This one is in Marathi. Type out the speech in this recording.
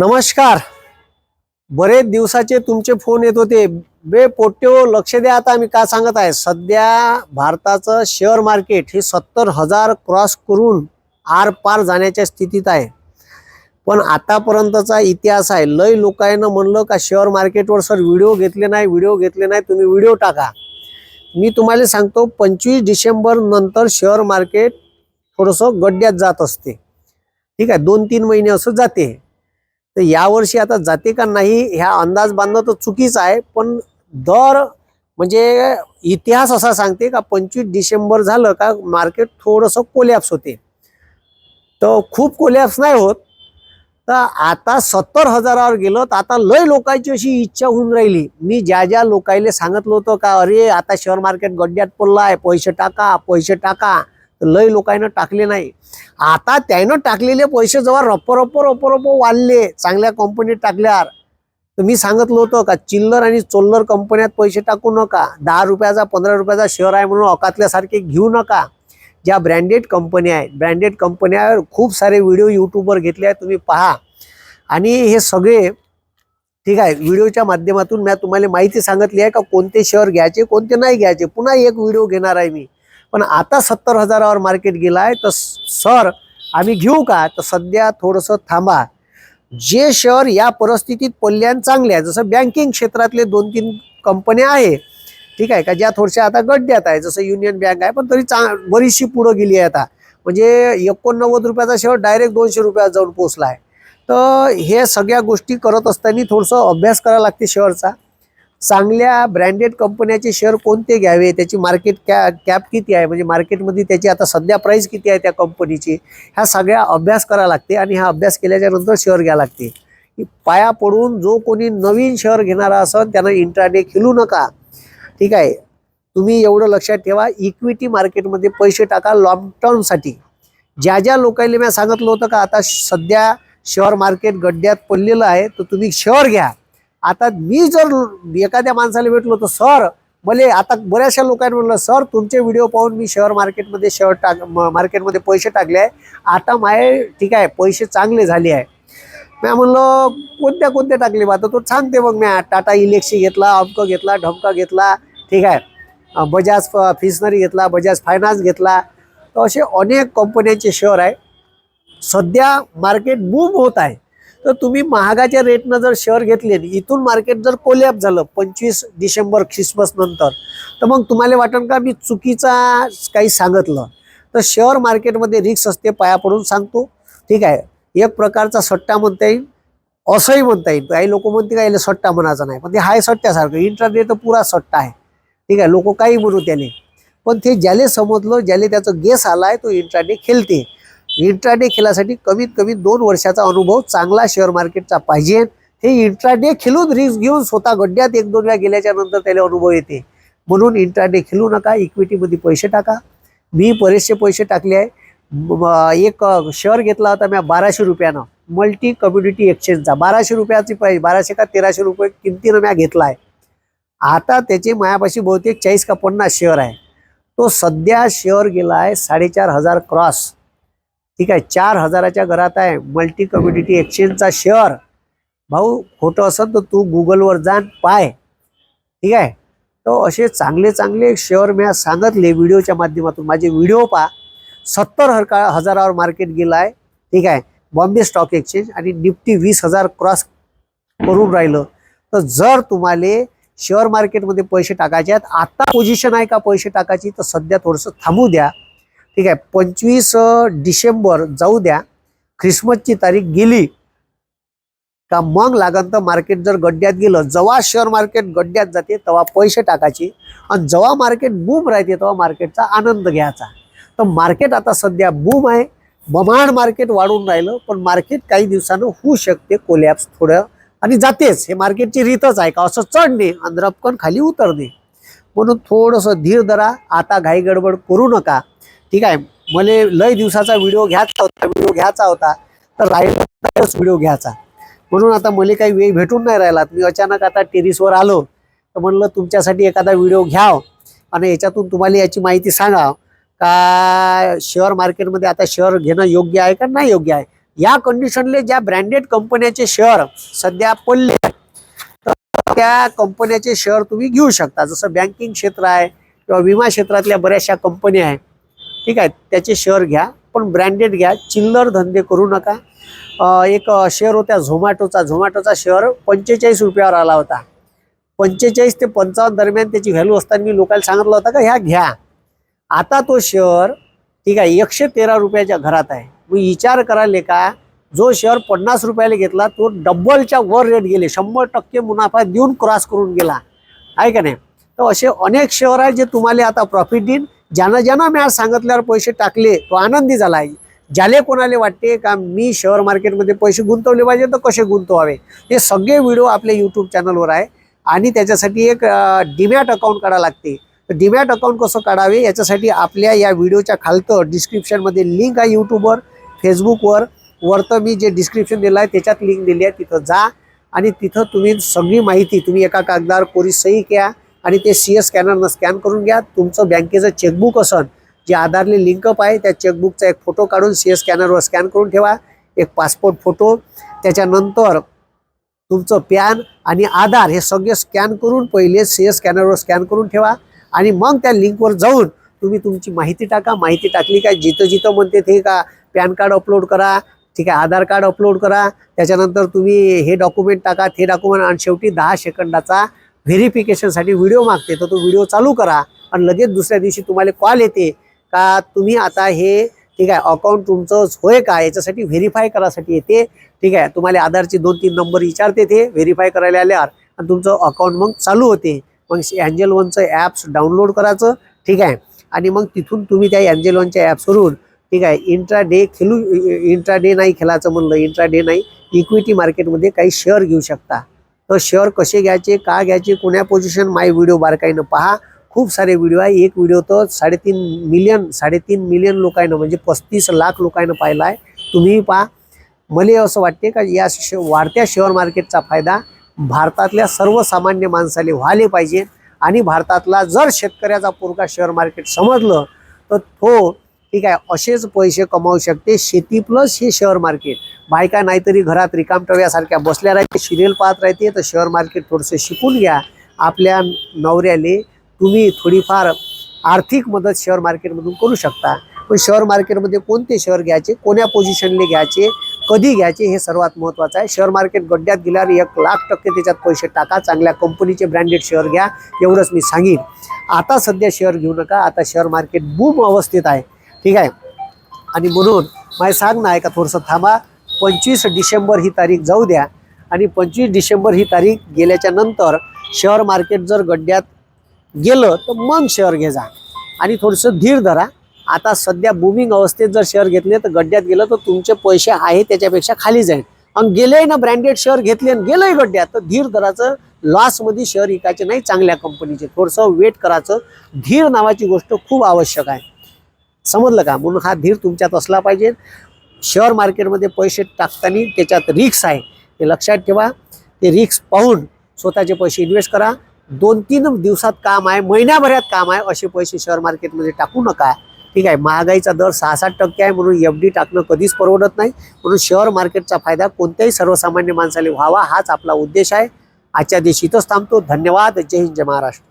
नमस्कार. बरेच दिवसाचे तुमचे फोन येत होते. बे पोट्यो लक्ष द्या आता मी का सांगत आहे. सध्या भारताचं शेअर मार्केट हे सत्तर हजार क्रॉस करून आर पार जाण्याच्या स्थितीत आहे. पण आतापर्यंतचा इतिहास आहे. लय लोकांना म्हणलं का शेअर मार्केटवर सर व्हिडिओ घेतले नाही व्हिडिओ घेतले नाही तुम्ही व्हिडिओ टाका. मी तुम्हाला सांगतो पंचवीस डिसेंबर नंतर शेअर मार्केट थोडंसं गड्ड्यात जात असते. ठीक आहे दोन तीन महिने असं जाते. तर यावर्षी आता जाते का नाही ह्या अंदाज बांधणं तर चुकीचं आहे पण दर म्हणजे इतिहास असा सांगते का पंचवीस डिसेंबर झालं का मार्केट थोडंसं कोलॅप्स होते. तर खूप कोलॅप्स नाही होत. तर आता सत्तर हजारावर गेलो तर आता लय लोकांची अशी इच्छा होऊन राहिली. मी ज्या ज्या लोकांना सांगितलं होतं का अरे आता शेअर मार्केट गड्ड्यात पडलं आहे पैसे टाका पैसे टाका. लय लोकांना टाकले नाही. आता त्यानं टाकलेले पैसे जेव्हा रप्प रप्प रप्प रप्प वाढले. चांगल्या कंपनीत टाकल्यावर. तर मी सांगितलं होतं का चिल्लर आणि चोल्लर कंपन्यात पैसे टाकू नका. दहा रुपयाचा पंधरा रुपयाचा शेअर आहे म्हणून अकातल्यासारखे घेऊ नका. ज्या ब्रँडेड कंपन्या आहेत ब्रँडेड कंपन्यावर खूप सारे व्हिडिओ यूट्यूबवर घेतले आहेत तुम्ही पहा. आणि हे सगळे ठीक आहे व्हिडिओच्या माध्यमातून मी तुम्हाला माहिती सांगितली आहे का कोणते शेअर घ्यायचे कोणते नाही घ्यायचे. पुन्हा एक व्हिडिओ घेणार आहे मी. पण आता सत्तर हजारावर मार्केट गेला आहे तर सर आम्ही घेऊ का? तर सध्या थोडंसं थांबा. जे शेअर या परिस्थितीत पडल्यान चांगले आहे जसं बँकिंग क्षेत्रातले दोन तीन कंपन्या आहे ठीक आहे का ज्या थोडशा आता गड्ड्यात आहे जसं युनियन बँक आहे पण तरी चांग बरीचशी पुढं गेली आहे आता. म्हणजे एकोणनव्वद रुपयाचा शेअर डायरेक्ट दोनशे रुपयात जाऊन पोचला आहे तर हे सगळ्या गोष्टी करत असताना थोडंसं अभ्यास करावा लागते शेअरचा. चांगल्या ब्रँडेड कंपन्याचे शेअर कोणते घ्यावे? त्याची मार्केट कॅ कॅप किती आहे? म्हणजे मार्केटमध्ये त्याची आता सध्या प्राईस किती आहे त्या कंपनीची ह्या सगळ्या अभ्यास करावा लागते आणि हा अभ्यास केल्याच्यानंतर शेअर घ्यावं लागते. की पाया पडून जो कोणी नवीन शेअर घेणारा असेल त्यांना इंट्राडे खेळू नका. ठीक आहे? तुम्ही एवढं लक्षात ठेवा इक्विटी मार्केटमध्ये पैसे टाका लॉंग टर्मसाठी ज्या ज्या लोकांनी मी सांगितलं होतं का आता सध्या शेअर मार्केट गड्ड्यात पडलेलं आहे तर तुम्ही शेअर घ्या. आता मी जर एखाद्या माणसाला भेटलो तर सर भले आता बऱ्याचशा लोकांनी म्हणलं सर तुमचे व्हिडिओ पाहून मी शेअर मार्केटमध्ये शेअर टाक म- मार्केटमध्ये पैसे टाकले आहे. आता माय ठीक आहे पैसे चांगले झाले आहे. मी म्हणलं कोणत्या कोणत्या टाकले बा? तर तो सांगते मग मी टाटा इलेक्सी घेतला अमक घेतला ढमका घेतला ठीक आहे. बजाज फ- फिशनरी घेतला बजाज फायनान्स घेतला. तर असे अनेक कंपन्यांचे शेअर आहे. सध्या मार्केट बूम होत आहे. तर तुम्ही महागाच्या रेटनं जर शेअर घेतले इथून मार्केट जर कोलॅप झालं पंचवीस डिसेंबर ख्रिसमस नंतर तर मग तुम्हाला वाटेल का मी चुकीचा काही सांगितलं? तर शेअर मार्केटमध्ये रिक्स असते पाया पडून सांगतो. ठीक आहे. एक प्रकारचा सट्टा म्हणता येईल असंही म्हणता येईल. काही लोक म्हणते का याला सट्टा म्हणायचा नाही. पण ते हाय सट्ट्यासारखं इंटरनेट तर पुरा सट्टा आहे. ठीक आहे. लोक काही म्हणू त्याने. पण ते ज्याले समजलं ज्याले त्याचं गेस आलाय तो इंट्राडे खेळते. इंट्राडे खेळासाठी कमीत कमी दोन वर्षाचा अनुभव चांगला शेअर मार्केटचा पाहिजे. हे इंट्राडे खेळून रिस्क घेऊन स्वतः गड्ड्यात एक दोन वेळा गेल्याच्यानंतर त्याला अनुभव येते. म्हणून इंट्राडे खेळू नका इक्विटीमध्ये पैसे टाका. मी बरेचसे पैसे टाकले आहे. एक शेअर घेतला होता मी बाराशे रुपयानं. मल्टी कम्युनिटी एक्सचेंजचा बाराशे रुपयाची प्राईस बाराशे का तेराशे रुपये किमतीनं मी घेतला आहे. आता त्याचे मायापाशी बहुतेक चाळीस का पन्नास शेअर आहे. तो सध्या शेअर गेला आहे साडेचार हजार क्रॉस ठीक आहे चार हजाराच्या घरात आहे मल्टी कम्युनिटी एक्सचेंजचा शेअर भाऊ खोटं असेल तर तू गुगलवर जाण पाय. ठीक आहे? तो असे चांगले चांगले शेअर मी सांगितले व्हिडिओच्या माध्यमातून. माझे व्हिडिओ पहा. सत्तर हरका हजारावर मार्केट गेलं आहे. ठीक आहे? बॉम्बे स्टॉक एक्सचेंज आणि निफ्टी वीस हजार क्रॉस करून राहिलं. तर जर तुम्हाला शेअर मार्केटमध्ये पैसे टाकायचे आहेत आता पोझिशन आहे का पैसे टाकायची तर सध्या थोडंसं थांबू द्या. ठीक आहे पंचवीस डिसेंबर जाऊ द्या ख्रिसमसची तारीख गेली का मग लागन तर मार्केट जर गड्ड्यात गेलं जेव्हा शेअर मार्केट गड्ड्यात जाते तेव्हा पैसे टाकायचे आणि जेव्हा मार्केट बूम राहते तेव्हा मार्केटचा आनंद घ्यायचा. तर मार्केट आता सध्या बूम आहे बमाड मार्केट वाढून राहिलं पण मार्केट काही दिवसानं होऊ शकते कोलॅप्स थोडं आणि जातेच. हे मार्केटची रीतच आहे का? असं चढणे आणि रपकन खाली उतरणे. म्हणून थोडंसं धीर धरा आता घाई गडबड करू नका. ठीक आहे. मला लय दिवसाचा व्हिडिओ घ्यायचा होता व्हिडिओ घ्यायचा होता. तर राहिलाच व्हिडिओ घ्यायचा. म्हणून आता मला काही वेळ भेटून नाही राहिला. मी अचानक आता टेरिसवर आलो. तर म्हणलं तुमच्यासाठी एखादा व्हिडिओ घ्याव. आणि याच्यातून तुम्हाला याची माहिती सांगा का शेअर मार्केटमध्ये आता शेअर घेणं योग्य आहे का नाही योग्य आहे? या कंडिशनले ज्या ब्रँडेड कंपन्याचे शेअर सध्या पडले तर त्या कंपन्याचे शेअर तुम्ही घेऊ शकता. जसं बँकिंग क्षेत्र आहे किंवा विमा क्षेत्रातल्या बऱ्याचशा कंपन्या आहेत ठीक आहे त्याचे शेअर घ्या पण ब्रँडेड घ्या चिल्लर धंदे करू नका. एक शेअर होता झोमॅटोचा झोमॅटोचा शेअर पंचेचाळीस रुपयावर आला होता. पंचेचाळीस ते पंचावन्न दरम्यान त्याची व्हॅल्यू असताना मी लोकांना सांगितलं होतं का ह्या घ्या. आता तो शेअर ठीक आहे एकशे तेरा रुपयाच्या घरात आहे. मी विचार करायला का जो शेअर पन्नास रुपयाला घेतला तो डब्बलच्या वर रेट गेले. शंभर टक्के मुनाफा देऊन क्रॉस करून गेला. आहे का नाही? तर असे अनेक शेअर आहे जे तुम्हाला आता प्रॉफिट देईन. ज्यानं ज्यांना मी आज सांगितल्यावर पैसे टाकले तो आनंदी झाला आहे. ज्याले कोणाला वाटते का मी शेअर मार्केटमध्ये पैसे गुंतवले पाहिजे तर कसे गुंतवावे? हे सगळे व्हिडिओ आपल्या यूट्यूब चॅनलवर आहे. आणि त्याच्यासाठी एक डिमॅट अकाउंट काढावं लागते. तर डिमॅट अकाउंट कसं काढावे? याच्यासाठी आपल्या या व्हिडिओच्या खालतं डिस्क्रिप्शनमध्ये लिंक आहे यूट्यूबवर फेसबुकवर वरतं मी जे डिस्क्रिप्शन दिलं आहे त्याच्यात लिंक दिली आहे. तिथं जा आणि तिथं तुम्ही सगळी माहिती तुम्ही एका कागदावर कोरी सही घ्या. आणि ते सी एस स्कॅनरनं स्कॅन करून घ्या. तुमचं बँकेचं चेकबुक असन जे आधारले लिंकअप आहे त्या चेकबुकचा एक फोटो काढून सी एस स्कॅनरवर स्कॅन करून ठेवा. एक पासपोर्ट फोटो त्याच्यानंतर तुमचं पॅन आणि आधार हे सगळे स्कॅन करून पहिले सी एस स्कॅनरवर स्कॅन करून ठेवा. आणि मग त्या लिंकवर जाऊन तुम्ही तुमची माहिती टाका. माहिती टाकली काय जिथं जिथं म्हणते ते का पॅन कार्ड अपलोड करा. ठीक आहे आधार कार्ड अपलोड करा. त्याच्यानंतर तुम्ही हे डॉक्युमेंट टाका. ते डॉक्युमेंट आणि शेवटी दहा सेकंदाचा व्हेरिफिकेशनसाठी व्हिडिओ मागते तर तो व्हिडिओ चालू करा आणि लगेच दुसऱ्या दिवशी तुम्हाला कॉल येते का तुम्ही आता हे ठीक आहे अकाउंट तुमचं होय का? याच्यासाठी व्हेरीफाय करायसाठी येते. ठीक आहे तुम्हाला आधारचे दोन तीन नंबर विचारते ते व्हेरीफाय करायला आल्यावर आणि तुमचं अकाउंट मग चालू होते. मग अँजेल वनचं ॲप्स डाउनलोड करायचं ठीक आहे. आणि मग तिथून तुम्ही त्या अँजेल वनच्या ॲप्सवरून ठीक आहे इंट्रा डे खेळू इंट्रा डे नाही खेळायचं म्हणलं इंट्रा डे नाही इक्विटी मार्केटमध्ये काही शेअर घेऊ शकता. तर शेअर कसे घ्यायचे का घ्यायचे कोण्या पोझिशन माय व्हिडिओ बारकाईनं पहा. खूप सारे व्हिडिओ आहे. एक व्हिडिओ तर साडेतीन मिलियन साडेतीन मिलियन लोकांना म्हणजे पस्तीस लाख लोकांना पाहिला आहे. तुम्हीही पहा. मला असं वाटते का या शे वाढत्या शेअर मार्केटचा फायदा भारतातल्या सर्वसामान्य माणसाले व्हायला पाहिजे. आणि भारतातला जर शेतकऱ्याचा पोरगा शेअर मार्केट समजलं तर तो ठीक आहे असेच पैसे कमावू शकते. शेती प्लस हे शेअर मार्केट बायका नाहीतरी घरात रिकामटव्यासारख्या बसल्या राहते सिरियल पाहत राहते तर शेअर मार्केट थोडंसं शिकून घ्या. आपल्या नवऱ्याले तुम्ही थोडीफार आर्थिक मदत शेअर मार्केटमधून करू शकता. पण शेअर मार्केटमध्ये कोणते शेअर घ्यायचे कोण्या पोझिशनले घ्यायचे कधी घ्यायचे हे सर्वात महत्त्वाचं आहे. शेअर मार्केट गड्ड्यात गेल्यावर एक लाख टक्के त्याच्यात पैसे टाका चांगल्या कंपनीचे ब्रँडेड शेअर घ्या एवढंच मी सांगेन. आता सध्या शेअर घेऊ नका आता शेअर मार्केट बूम अवस्थेत आहे. ठीक आहे? आणि म्हणून माझं सांग ना ऐका थोडंसं थांबा. पंचवीस डिसेंबर ही तारीख जाऊ द्या. आणि पंचवीस डिसेंबर ही तारीख गेल्याच्यानंतर शेअर मार्केट जर गड्ड्यात गेलं तर मग शेअर घे जा. आणि थोडंसं धीर धरा. आता सध्या बुमिंग अवस्थेत जर शेअर घेतले तर गड्ड्यात गेलं तर तुमचे पैसे आहे त्याच्यापेक्षा खाली जाईल. आणि गेले ना ब्रँडेड शेअर घेतले आणि गेलंय गड्ड्यात तर धीर धराचं लॉसमध्ये शेअर विकायचे नाही चांगल्या कंपनीचे थोडंसं वेट करायचं धीर नावाची गोष्ट खूप आवश्यक आहे. समजलं का? म्हणून हा धीर तुमच्यात असला पाहिजे. शेअर मार्केटमध्ये पैसे टाकताना त्याच्यात रिक्स आहे. ते लक्षात ठेवा. ते रिक्स पाहून स्वतःचे पैसे इन्व्हेस्ट करा. दोन तीन दिवसात काम आहे महिन्याभरात काम आहे असे पैसे शेअर मार्केटमध्ये टाकू नका. ठीक आहे महागाईचा दर सहा सात टक्के आहे म्हणून एफ डी टाकणं कधीच परवडत नाही. म्हणून शेअर मार्केटचा फायदा कोणत्याही सर्वसामान्य माणसाला व्हावा हाच आपला उद्देश आहे. आजच्या दिवशी इथंच थांबतो. धन्यवाद. जय हिंद जय महाराष्ट्र.